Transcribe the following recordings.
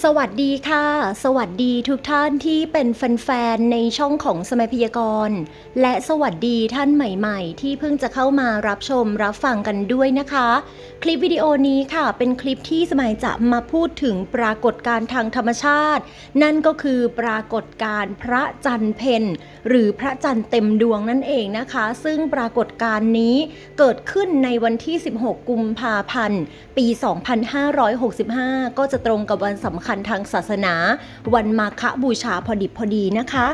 สวัสดีค่ะ สวัสดีทุกท่านที่เป็นแฟนๆในช่องของสมัยพยากรณ์ และสวัสดีท่านใหม่ๆ ที่เพิ่งจะเข้ามารับชมรับฟังกันด้วยนะคะ คลิปวิดีโอนี้ค่ะ เป็นคลิปที่สมัยจะมาพูดถึงปรากฏการณ์ทางธรรมชาติ นั่นก็คือปรากฏการณ์พระจันทร์เพนหรือพระจันทร์เต็มดวงนั่นเองนะคะ ซึ่งปรากฏการณ์นี้เกิดขึ้นในวันที่ 16 กุมภาพันธ์ ปี 2565 ก็จะตรงกับวันสำคัญทางศาสนา วันมาฆบูชาพอดิบพอดีนะคะ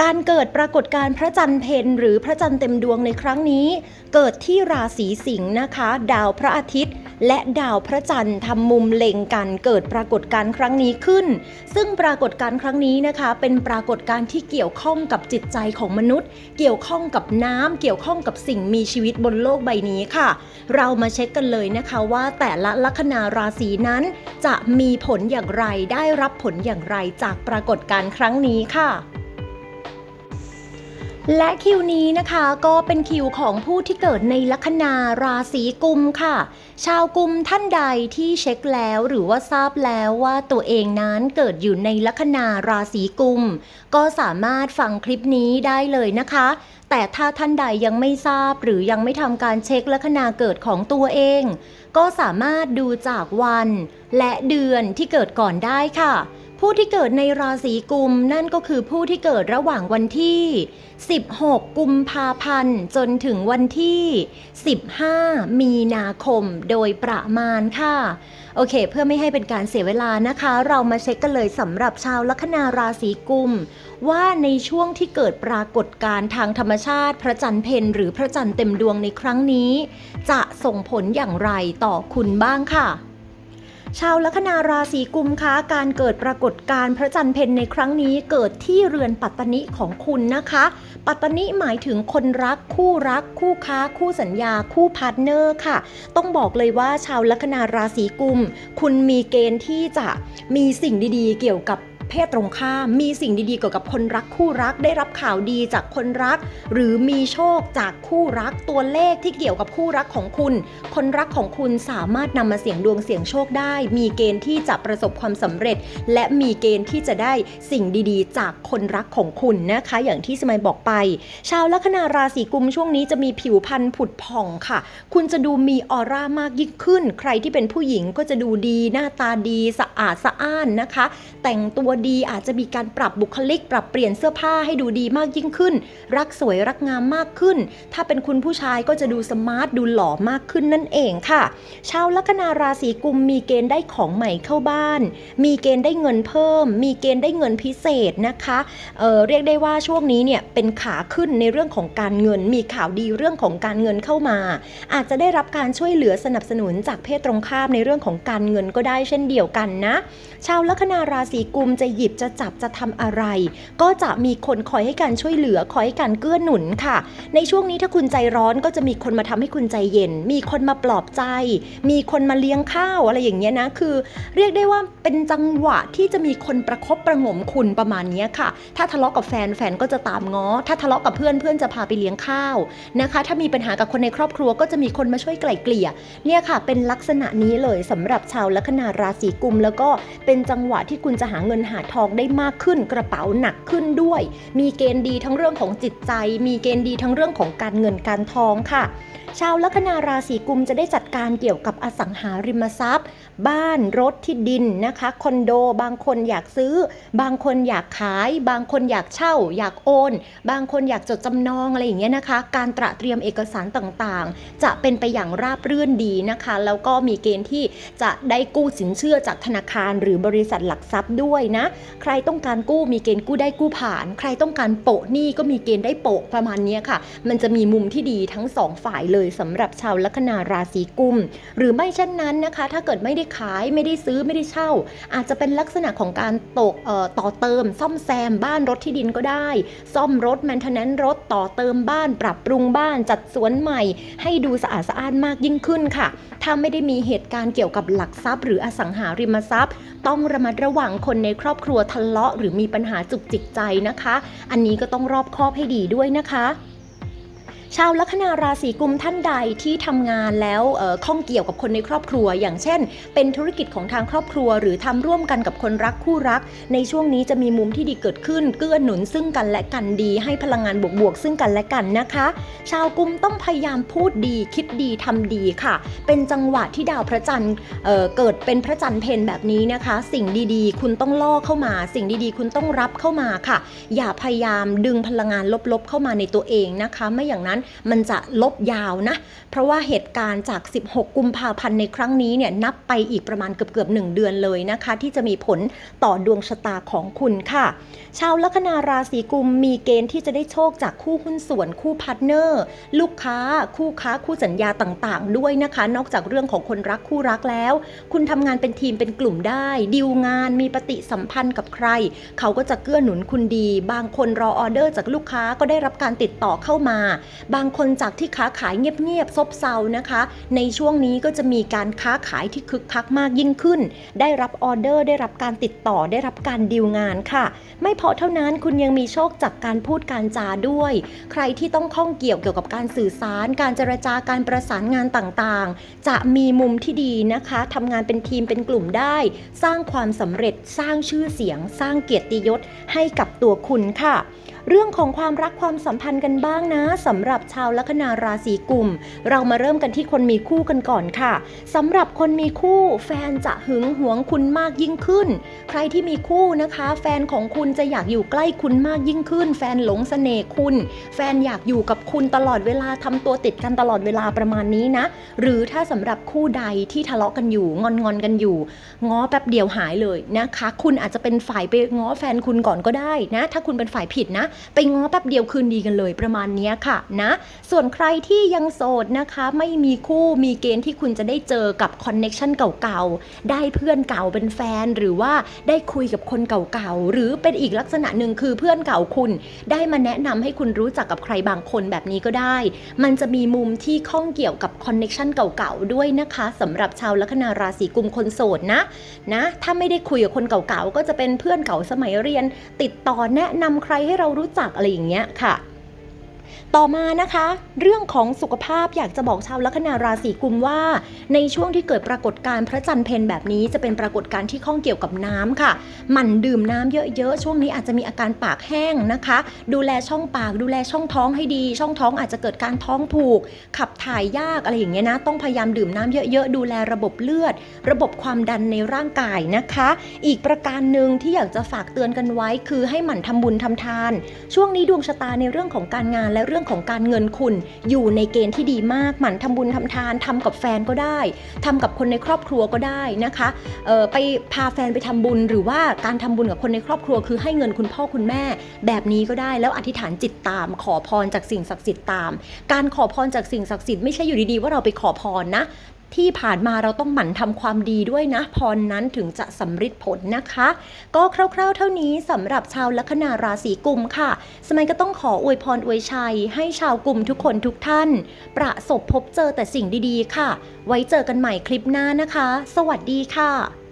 การเกิดปรากฏการ์พระจันทร์เพนหรือพระจันทร์เต็มดวงในครั้งนี้ เกิดที่ราศีสิงห์นะคะ ดาวพระอาทิตย์ และดาวพระจันทร์ทำมุมเล็งกันเกิดปรากฏการณ์ครั้งนี้ขึ้น ซึ่งปรากฏการณ์ครั้งนี้นะคะ เป็นปรากฏการณ์ที่เกี่ยวข้องกับจิตใจของมนุษย์ เกี่ยวข้องกับน้ำเกี่ยวข้องกับสิ่งมีชีวิตบนโลกใบนี้ค่ะ เรามาเช็คกันเลยนะคะว่าแต่ละลัคนาราศีนั้น จะมีผลอย่างไรได้รับผลอย่างไรจากปรากฏการณ์ครั้งนี้ค่ะและคิวนี้นะคะก็เป็นคิวของผู้ที่เกิดในลัคนาราศีกุมค่ะ ชาวกุมท่านใดที่เช็คแล้วหรือว่าทราบแล้วว่าตัวเองนั้นเกิดอยู่ในลัคนาราศีกุม ก็สามารถฟังคลิปนี้ได้เลยนะคะ แต่ถ้าท่านใดยังไม่ทราบหรือยังไม่ทำการเช็คลัคนาเกิดของตัวเอง ก็สามารถดูจากวัน และเดือนที่เกิดก่อนได้ค่ะ ผู้ที่เกิดในราศีกุมนั่นก็คือผู้ที่เกิดระหว่างวันที่ 16 กุมภาพันธ์ จนถึงวันที่ 15 มีนาคมโดยประมาณค่ะ โอเค เพื่อไม่ให้เป็นการเสียเวลานะคะ เรามาเช็คกันเลยสำหรับชาวลัคนาราศีกุม ว่าในช่วงที่เกิดปรากฏการณ์ทางธรรมชาติ พระจันทร์เพนหรือพระจันทร์เต็มดวงในครั้งนี้ จะส่งผลอย่างไรต่อคุณบ้างค่ะ ชาวลัคนาราศีกุมคะการเกิดปรากฏการณ์พระจันทร์เพนในครั้งนี้เกิดที่เรือนปัตตนิของคุณนะคะ ปัตตนิหมายถึงคนรักคู่รัก คู่ค้า คู่สัญญา คู่พาร์ทเนอร์ค่ะ ต้องบอกเลยว่าชาวลัคนาราศีกุม คุณมีเกณฑ์ที่จะมีสิ่งดีๆ เกี่ยวกับ เพศตรงข้าม มีสิ่งดีๆเกี่ยวกับคนรักคู่รัก ได้รับข่าวดีจากคนรัก หรือมีโชคจากคู่รักตัวเลขที่เกี่ยวกับคู่รักของคุณ คนรักของคุณสามารถนำมาเสี่ยงดวงเสี่ยงโชคได้ มีเกณฑ์ที่จะประสบความสำเร็จ และมีเกณฑ์ที่จะได้สิ่งดีๆ จากคนรักของคุณนะคะ อย่างที่สมัยบอกไป ชาวลัคนาราศีกุมช่วงนี้จะมีผิวพรรณผุดผ่องค่ะ คุณจะดูมีออร่ามากยิ่งขึ้น ใครที่เป็นผู้หญิงก็จะดูดีหน้าตาดีสะอาดสะอ้านนะคะ แต่งตัวดี อาจจะมีการปรับบุคลิก ปรับเปลี่ยนเสื้อผ้าให้ดูดีมากยิ่งขึ้น รักสวยรักงามมากขึ้น ถ้าเป็นคุณผู้ชายก็จะดูสมาร์ทดูหล่อมากขึ้นนั่นเองค่ะ ชาวลัคนาราศีกุมมีเกณฑ์ได้ของใหม่เข้าบ้าน มีเกณฑ์ได้เงินเพิ่ม มีเกณฑ์ได้เงินพิเศษนะคะเเรียกได้ว่าช่วงนี้เนี่ยเป็นขาขึ้นในเรื่องของการเงิน มีข่าวดีเรื่องของการเงินเข้ามา อาจจะได้รับการช่วยเหลือสนับสนุนจากเพศตรงข้ามในเรื่องของการเงินก็ได้เช่นเดียวกันนะ ชาวลัคนาราศีกุมจะหยิบจะจับจะทำอะไร ก็จะมีคนคอยให้การช่วยเหลือคอยให้การเกื้อหนุนค่ะ ในช่วงนี้ถ้าคุณใจร้อนก็จะมีคนมาทำให้คุณใจเย็น มีคนมาปลอบใจ มีคนมาเลี้ยงข้าวอะไรอย่างเงี้ยนะคือ เรียกได้ว่าเป็นจังหวะที่จะมีคนประคบประหงมคุณประมาณนี้ค่ะ ถ้าทะเลาะกับแฟนแฟนก็จะตามง้อ ถ้าทะเลาะกับเพื่อนเพื่อนจะพาไปเลี้ยงข้าวนะคะ ถ้ามีปัญหากับคนในครอบครัวก็จะมีคนมาช่วยไกล่เกลี่ยเนี่ยค่ะ เป็นลักษณะนี้เลยสำหรับชาวลัคนาราศีกุม แล้วก็เป็นจังหวะที่คุณจะหาเงินหาทองได้มากขึ้น กระเป๋าหนักขึ้นด้วย มีเกณฑ์ดีทั้งเรื่องของจิตใจ มีเกณฑ์ดีทั้งเรื่องของการเงินการทองค่ะ ชาวลัคนาราศีกุมจะได้จัดการเกี่ยวกับอสังหาริมทรัพย์ บ้านรถที่ดินนะคะคอนโด บางคนอยากซื้อ บางคนอยากขาย บางคนอยากเช่า อยากโอน บางคนอยากจดจำนองอะไรอย่างเงี้ยนะคะ การตระเตรียมเอกสารต่างๆ จะเป็นไปอย่างราบรื่นดีนะคะ แล้วก็มีเกณฑ์ที่จะได้กู้สินเชื่อจากธนาคารหรือบริษัทหลักทรัพย์ด้วยนะใครต้องการกู้มีเกณฑ์กู้ได้กู้ผ่าน ใครต้องการโปะหนี้ก็มีเกณฑ์ได้โปะประมาณนี้ค่ะ มันจะมีมุมที่ดีทั้งสองฝ่ายเลยสำหรับชาวลัคนาราศีกุม หรือไม่เช่นนั้นนะคะ ถ้าเกิดไม่ได้ขายไม่ได้ซื้อไม่ได้เช่า อาจจะเป็นลักษณะของการตกต่อเติม ซ่อมแซมบ้านรถที่ดินก็ได้ ซ่อมรถแมนเทนแนนรถต่อเติมบ้านปรับปรุงบ้านจัดสวนใหม่ ให้ดูสะอาดสะอ้านมากยิ่งขึ้นค่ะ ถ้าไม่ได้มีเหตุการณ์เกี่ยวกับหลักทรัพย์ หรืออสังหาริมทรัพย์ ต้องระมัดระวังคนในครอบครัวทะเลาะหรือมีปัญหาจุกจิกใจนะคะ อันนี้ก็ต้องรอบคอบให้ดีด้วยนะคะ ชาวลัคนาราศีกุมท่านใดที่ทำงานแล้วเอ่อข้องเกี่ยวกับคนในครอบครัว อย่างเช่น เป็นธุรกิจของทางครอบครัว หรือทำร่วมกันกับคนรักคู่รัก ในช่วงนี้จะมีมุมที่ดีเกิดขึ้น เกื้อหนุนซึ่งกันและกันดีให้พลังงานบวกๆซึ่งกันและกันนะคะ ชาวกุมต้องพยายามพูดดีคิดดีทำดีค่ะ เป็นจังหวะที่ดาวพระจันทร์เอ่อเกิดเป็นพระจันทร์เพนแบบนี้นะคะ สิ่งดีๆ คุณต้องล่อเข้ามา สิ่งดีๆ คุณต้องรับเข้ามาค่ะ อย่าพยายามดึงพลังงานลบๆเข้ามาในตัวเองนะคะ ไม่อย่างนั้นมันจะลบยาวนะ เพราะว่าเหตุการณ์จาก 16 กุมภาพันธ์ในครั้งนี้เนี่ยนับไปอีกประมาณเกือบๆ1เดือนเลยนะคะ ที่จะมีผลต่อดวงชะตาของคุณค่ะ ชาวลัคนาราศีกุมมีเกณฑ์ที่จะได้โชคจากคู่หุ้นส่วนคู่พาร์ทเนอร์ ลูกค้า คู่ค้าคู่สัญญาต่างๆ ด้วยนะคะ นอกจากเรื่องของคนรักคู่รักแล้ว คุณทำงานเป็นทีมเป็นกลุ่มได้ดีลงานมีปฏิสัมพันธ์กับใคร เขาก็จะเกื้อหนุนคุณดี บางคนรอออเดอร์จากลูกค้าก็ได้รับการติดต่อเข้ามา บางคนจากที่ค้าขายเงียบๆซบเซานะคะ ในช่วงนี้ก็จะมีการค้าขายที่คึกคักมากยิ่งขึ้น ได้รับออเดอร์ได้รับการติดต่อได้รับการดีลงานค่ะ ไม่พอเท่านั้นคุณยังมีโชคจากการพูดการจาด้วย ใครที่ต้องข้องเกี่ยวเกี่ยวกับการสื่อสาร การเจรจาการประสานงานต่างๆ จะมีมุมที่ดีนะคะทำงานเป็นทีมเป็นกลุ่มได้ สร้างความสำเร็จสร้างชื่อเสียง สร้างเกียรติยศให้กับตัวคุณค่ะเรื่องของความรักความสัมพันธ์กันบ้างนะสำหรับชาวลัคนาราศีกุม เรามาเริ่มกันที่คนมีคู่กันก่อนค่ะสำหรับคนมีคู่ แฟนจะหึงหวงคุณมากยิ่งขึ้น ใครที่มีคู่นะคะ แฟนของคุณจะอยากอยู่ใกล้คุณมากยิ่งขึ้น แฟนหลงเสน่ห์คุณ แฟนอยากอยู่กับคุณตลอดเวลาทำตัวติดกันตลอดเวลาประมาณนี้นะ หรือถ้าสำหรับคู่ใดที่ทะเลาะกันอยู่งอนงอนกันอยู่ ง้อแป๊บเดียวหายเลยนะคะ คุณอาจจะเป็นฝ่ายไปง้อแฟนคุณก่อนก็ได้นะ ถ้าคุณเป็นฝ่ายผิดนะ ไปง้อแป๊บเดียวคืนดีกันเลยประมาณนี้ค่ะนะ ส่วนใครที่ยังโสดนะคะไม่มีคู่มีเกณฑ์ที่คุณจะได้เจอกับคอนเน็ชันเก่าๆได้เพื่อนเก่าเป็นแฟนหรือว่าได้คุยกับคนเก่าๆหรือเป็นอีกลักษณะหนึ่งคือเพื่อนเก่าคุณ ได้มาแนะนำให้คุณรู้จักกับใครบางคนแบบนี้ก็ได้ มันจะมีมุมที่ข้องเกี่ยวกับคอนเน็ชันเก่าๆด้วยนะคะสำหรับชาวลัคนาราศีกุมคนโสดนะนะ ถ้าไม่ได้คุยกับคนเก่าๆก็จะเป็นเพื่อนเก่าสมัยเรียน ติดต่อแนะนำใครให้เรารู้จักอะไรอย่างเงี้ยค่ะ ต่อมานะคะ เรื่องของสุขภาพอยากจะบอกชาวลัคนาราศีกุมว่า ในช่วงที่เกิดปรากฏการณ์พระจันทร์เพนแบบนี้จะเป็นปรากฏการณ์ที่ข้องเกี่ยวกับน้ำค่ะ หมั่นดื่มน้ำเยอะๆ ช่วงนี้อาจจะมีอาการปากแห้งนะคะ ดูแลช่องปาก ดูแลช่องท้องให้ดี ช่องท้องอาจจะเกิดการท้องผูก ขับถ่ายยากอะไรอย่างเงี้ยนะต้องพยายามดื่มน้ำเยอะๆ ดูแลระบบเลือด ระบบความดันในร่างกายนะคะ อีกประการหนึ่งที่อยากจะฝากเตือนกันไว้ คือให้หมั่นทำบุญทำทาน ช่วงนี้ดวงชะตาในเรื่องของการงานและเรื่องของการเงินคุณอยู่ในเกณฑ์ที่ดีมากหมั่นทำบุญทำทานทำกับแฟนก็ได้ทำกับคนในครอบครัวก็ได้นะคะไปพาแฟนไปทำบุญ หรือว่าการทำบุญกับคนในครอบครัว คือให้เงินคุณพ่อคุณแม่ แบบนี้ก็ได้แล้วอธิษฐานจิตตาม ขอพรจากสิ่งศักดิ์สิทธิ์ตาม การขอพรจากสิ่งศักดิ์สิทธิ์ไม่ใช่อยู่ดีๆว่าเราไปขอพรนะ ที่ผ่านมาเราต้องหมั่นทำความดีด้วยนะพรนั้นถึงจะสำฤทธิ์ผลนะคะ ก็คร่าวๆ เท่านี้สำหรับชาวลัคนาราศีกุมค่ะ สมัยก็ต้องขออวยพรอวยชัย ให้ชาวกลุ่มทุกคนทุกท่าน ประสบพบเจอแต่สิ่งดีๆ ค่ะ ไว้เจอกันใหม่คลิปหน้านะคะ สวัสดีค่ะ